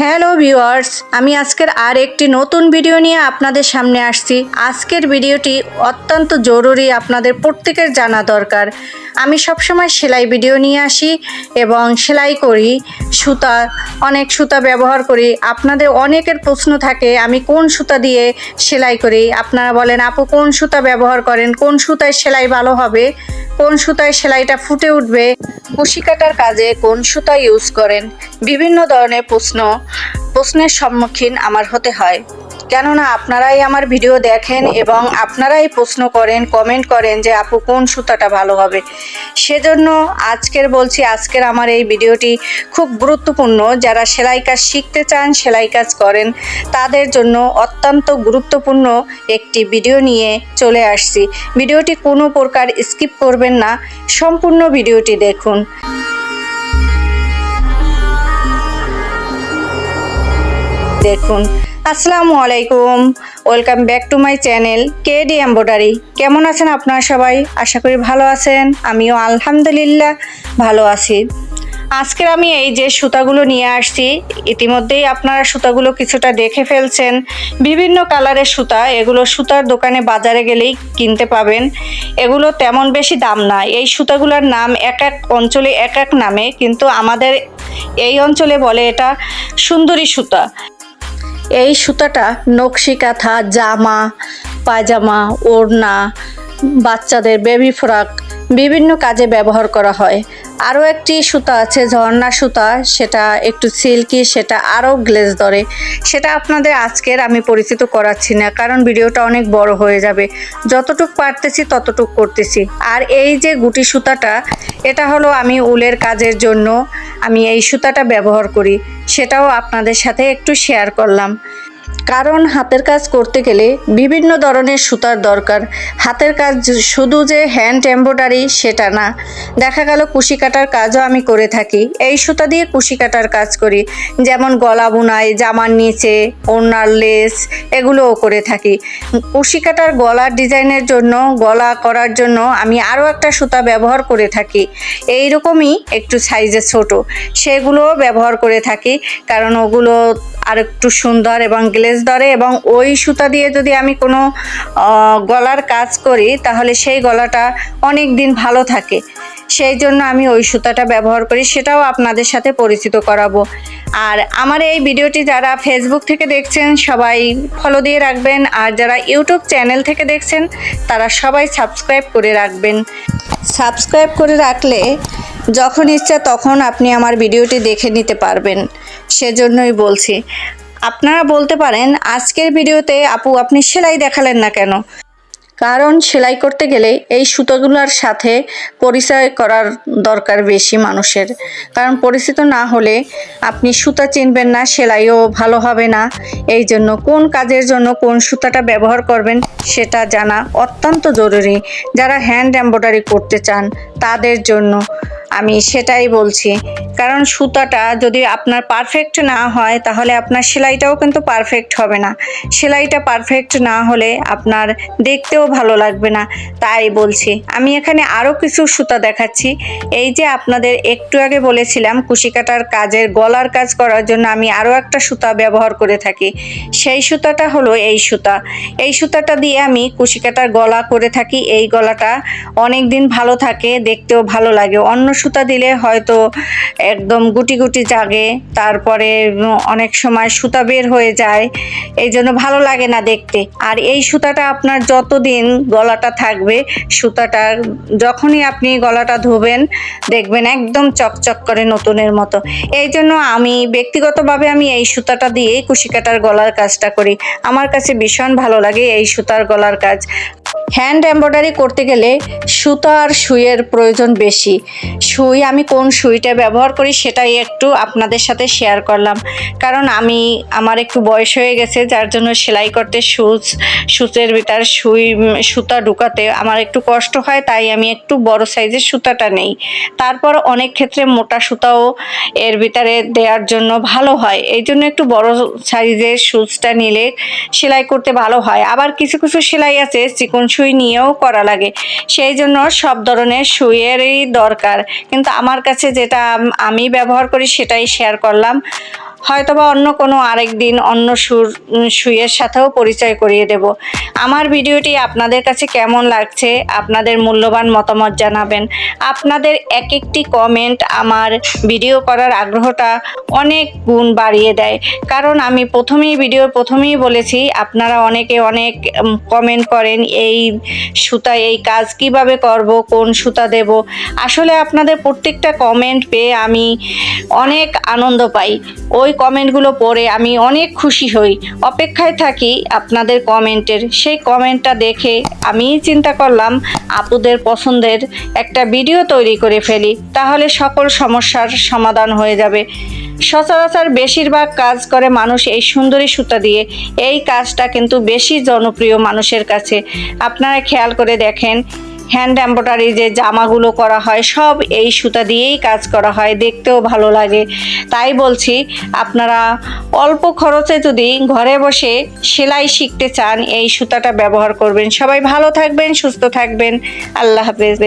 Hello viewers, আমি আজকের আর একটি নতুন ভিডিও নিয়ে আপনাদের সামনে আসছি। আজকের ভিডিওটি অত্যন্ত জরুরি আপনাদের প্রত্যেকের জানা দরকার। আমি সবসময় সেলাই ভিডিও নিয়ে আসি এবং সেলাই করি, সুতা, অনেক সুতা ব্যবহার করি। আপনাদের অনেকের প্রশ্ন থাকে, আমি কোন সুতা দিয়ে সেলাই করি? আপনারা বলেন, আপু, কোন সুতা ব্যবহার করেন? কোন সুতায় সেলাই ভালো হবে? কোন সুতায় সেলাইটা ফুটে উঠবে? কুশি কাটার কাজে কোন সুতা ইউজ করেন? বিভিন্ন ধরনের প্রশ্ন, প্রশ্নের সম্মুখীন আমার হতে হয়। কেননা আপনারাই আমার ভিডিও দেখেন এবং আপনারাই প্রশ্ন করেন কমেন্ট করেন যে আপু কোন সুতাটা ভালো হবে। সেজন্য আজকের বলছি, আজকের আমার এই ভিডিওটি খুব গুরুত্বপূর্ণ। যারা সেলাই কাজ শিখতে চান, সেলাই কাজ করেন, তাদের জন্য অত্যন্ত গুরুত্বপূর্ণ একটি ভিডিও নিয়ে চলে আসছি। ভিডিওটি কোনো প্রকার স্কিপ করবেন না, সম্পূর্ণ ভিডিওটি দেখুন। দেখুন আসসালামু আলাইকুম। Welcome back to my channel K D embroidery কেমন আছেন আপনারা সবাই? আশা করি ভালো আছেন। আমিও আলহামদুলিল্লাহ ভালো আছি। আজকের আমি এই যে সুতাগুলো নিয়ে আসছি, ইতিমধ্যেই আপনারা সুতাগুলো কিছুটা দেখে ফেলছেন। বিভিন্ন কালারের সুতা, এগুলো সুতার দোকানে বাজারে গেলেই কিনতে পাবেন। এগুলো তেমন বেশি দাম না। এই সুতাগুলোর নাম এক এক অঞ্চলে এক এক নামে, কিন্তু আমাদের এই অঞ্চলে বলে এটা সুন্দরী সুতা। এই সুতাটা নকশি কাঁথা, জামা, পায়জামা, ওড়না, বাচ্চাদের বেবি ফ্রক বিভিন্ন কাজে ব্যবহার করা হয়। আরও একটি সুতা আছে, ঝর্ণা সুতা। সেটা একটু সিল্কি, সেটা আরও গ্লেজ ধরে। সেটা আপনাদের আজকের আমি পরিচিত করাচ্ছি না, কারণ ভিডিওটা অনেক বড় হয়ে যাবে। যতটুক পারতেছি ততটুক করতেছি। আর এই যে গুটি সুতাটা, এটা হলো আমি উলের কাজের জন্য আমি এই সুতাটা ব্যবহার করি। সেটাও আপনাদের সাথে একটু শেয়ার করলাম। কারণ হাতের কাজ করতে গেলে বিভিন্ন ধরনের সুতার দরকার। হাতের কাজ শুধু যে হ্যান্ড এমব্রয়ডারি সেটা না। দেখা গেল কুশি কাটার কাজও আমি করে থাকি। এই সুতা দিয়ে কুশি কাটার কাজ করি। যেমন গলা বুনাই, জামার নিচে, ওড়নার লেস এগুলোও করে থাকি। কুশি কাটার গলার ডিজাইনের জন্য, গলা করার জন্য আমি আরও একটা সুতা ব্যবহার করে থাকি। এই রকমই একটু সাইজে ছোট। সেগুলোও ব্যবহার করে থাকি। কারণ ওগুলো আর একটু সুন্দর এবং গ্লেজ ধরে এবং ওই সুতা দিয়ে যদি আমি কোনো গলার কাজ করি, তাহলে সেই গলাটা অনেক দিন ভালো থাকে। সেই জন্য আমি ওই সুতাটা ব্যবহার করি, সেটাও আপনাদের সাথে পরিচিত করাবো। আর আমার এই ভিডিওটি যারা ফেসবুক থেকে দেখছেন, সবাই ফলো দিয়ে রাখবেন। আর যারা ইউটিউব চ্যানেল থেকে দেখছেন, তারা সবাই সাবস্ক্রাইব করে রাখবেন। সাবস্ক্রাইব করে রাখলে যখন ইচ্ছা তখন আপনি আমার ভিডিওটি দেখে নিতে পারবেন। সেজন্যই বলছি। আপনারা বলতে পারেন, আজকের ভিডিওতে আপু আপনি সেলাই দেখালেন না কেন? কারণ সেলাই করতে গেলে এই সুতোগুলোর সাথে পরিচয় করার দরকার বেশি মানুষের। কারণ পরিচিত না হলে আপনি সুতা চিনবেন না, সেলাইও ভালো হবে না। এই জন্য কোন কাজের জন্য কোন সুতাটা ব্যবহার করবেন সেটা জানা অত্যন্ত জরুরি। যারা হ্যান্ড এমব্রয়ডারি করতে চান, তাদের জন্য আমি সেটাই বলছি। কারণ সুতাটা যদি আপনার পারফেক্ট না হয়, তাহলে আপনার সেলাইটাও কিন্তু পারফেক্ট হবে না। সেলাইটা পারফেক্ট না হলে আপনার দেখতেও ভালো লাগবে না। তাই বলছি, আমি এখানে আরও কিছু সুতা দেখাচ্ছি। এই যে আপনাদের একটু আগে বলেছিলাম কুশি কাটার কাজের, গলার কাজ করার জন্য আমি আরও একটা সুতা ব্যবহার করে থাকি। সেই সুতাটা হলো এই সুতা। এই সুতাটা দিয়ে আমি কুশি কাটার গলা করে থাকি। এই গলাটা অনেক দিন ভালো থাকে, দেখতেও ভালো লাগে। অন্য সুতা দিলে হয়তো একদম গুটি গুটি জাগে, তারপরে অনেক সময় সুতা বের হয়ে যায়, এই জন্য ভালো লাগে না দেখতে। আর এই সুতাটা আপনার যতদিন গলাটা থাকবে, সুতাটা যখনই আপনি গলাটা ধোবেন, দেখবেন একদম চকচক করে নতুনের মতো। এই জন্য আমি ব্যক্তিগতভাবে আমি এই সুতাটা দিয়েই কুশি কাটার গলার কাজটা করি। আমার কাছে ভীষণ ভালো লাগে এই সুতার গলার কাজ। হ্যান্ড এমব্রয়ডারি করতে গেলে সুতা আর সুইয়ের প্রয়োজন বেশি। সুই আমি কোন সুইটা ব্যবহার করি সেটাই একটু আপনাদের সাথে শেয়ার করলাম। কারণ আমি, আমার একটু বয়স হয়ে গেছে, যার জন্য সেলাই করতে সুচ সুচের ভিতর সুই, সুতা ঢুকাতে আমার একটু কষ্ট হয়, তাই আমি একটু বড় সাইজের সুতাটা নেই। তারপর অনেক ক্ষেত্রে মোটা সুতাও এর ভিতরে দেওয়ার জন্য ভালো হয়। এই জন্য একটু বড় সাইজের সুচটা নিলে সেলাই করতে ভালো হয়। আবার কিছু কিছু সেলাই আছে, চিকন সুই নিয়েও করা লাগে। সেই জন্য সব ধরনের সুইয়েরই দরকার। কিন্তু আমার কাছে যেটা আমি ব্যবহার করি সেটাই শেয়ার করলাম। হয়তোবা অন্য কোনো আরেক দিন অন্য সুর সুইয়ের সাথেও পরিচয় করিয়ে দেব। আমার ভিডিওটি আপনাদের কাছে কেমন লাগছে? আপনাদের মূল্যবান মতামত জানাবেন। আপনাদের এক একটি কমেন্ট আমার ভিডিও করার আগ্রহটা অনেক গুণ বাড়িয়ে দেয়। কারণ আমি প্রথমেই ভিডিওর প্রথমেই বলেছি, আপনারা অনেকে অনেক কমেন্ট করেন, এই সুতা, এই কাজ কীভাবে করব, কোন সুতা দেব। আসলে আপনাদের প্রত্যেকটা কমেন্ট পেয়ে আমি অনেক আনন্দ পাই। ওই কমেন্টগুলো পড়ে আমি অনেক খুশি হই। অপেক্ষায় থাকি আপনাদের কমেন্টের। সেই কমেন্টটা দেখে আমি চিন্তা করলাম, আপুদের পছন্দের একটা ভিডিও তৈরি করে ফেলি, তাহলে সকল সমস্যার সমাধান হয়ে যাবে। সচরাচর বেশিরভাগ কাজ করে মানুষ এই সুন্দরী সুতা দিয়ে। এই কাজটা কিন্তু বেশি জনপ্রিয় মানুষের কাছে। আপনারা খেয়াল করে দেখেন হ্যান্ড এম্ব্রয়ডারি যে জামাগুলো করা হয়, সব এই সুতা দিয়েই কাজ করা হয়। দেখতেও ভালো লাগে। তাই বলছি, আপনারা অল্প খরচে যদি ঘরে বসে সেলাই শিখতে চান, এই সুতাটা ব্যবহার করবেন। সবাই ভালো থাকবেন, সুস্থ থাকবেন। আল্লাহ হাফেজ।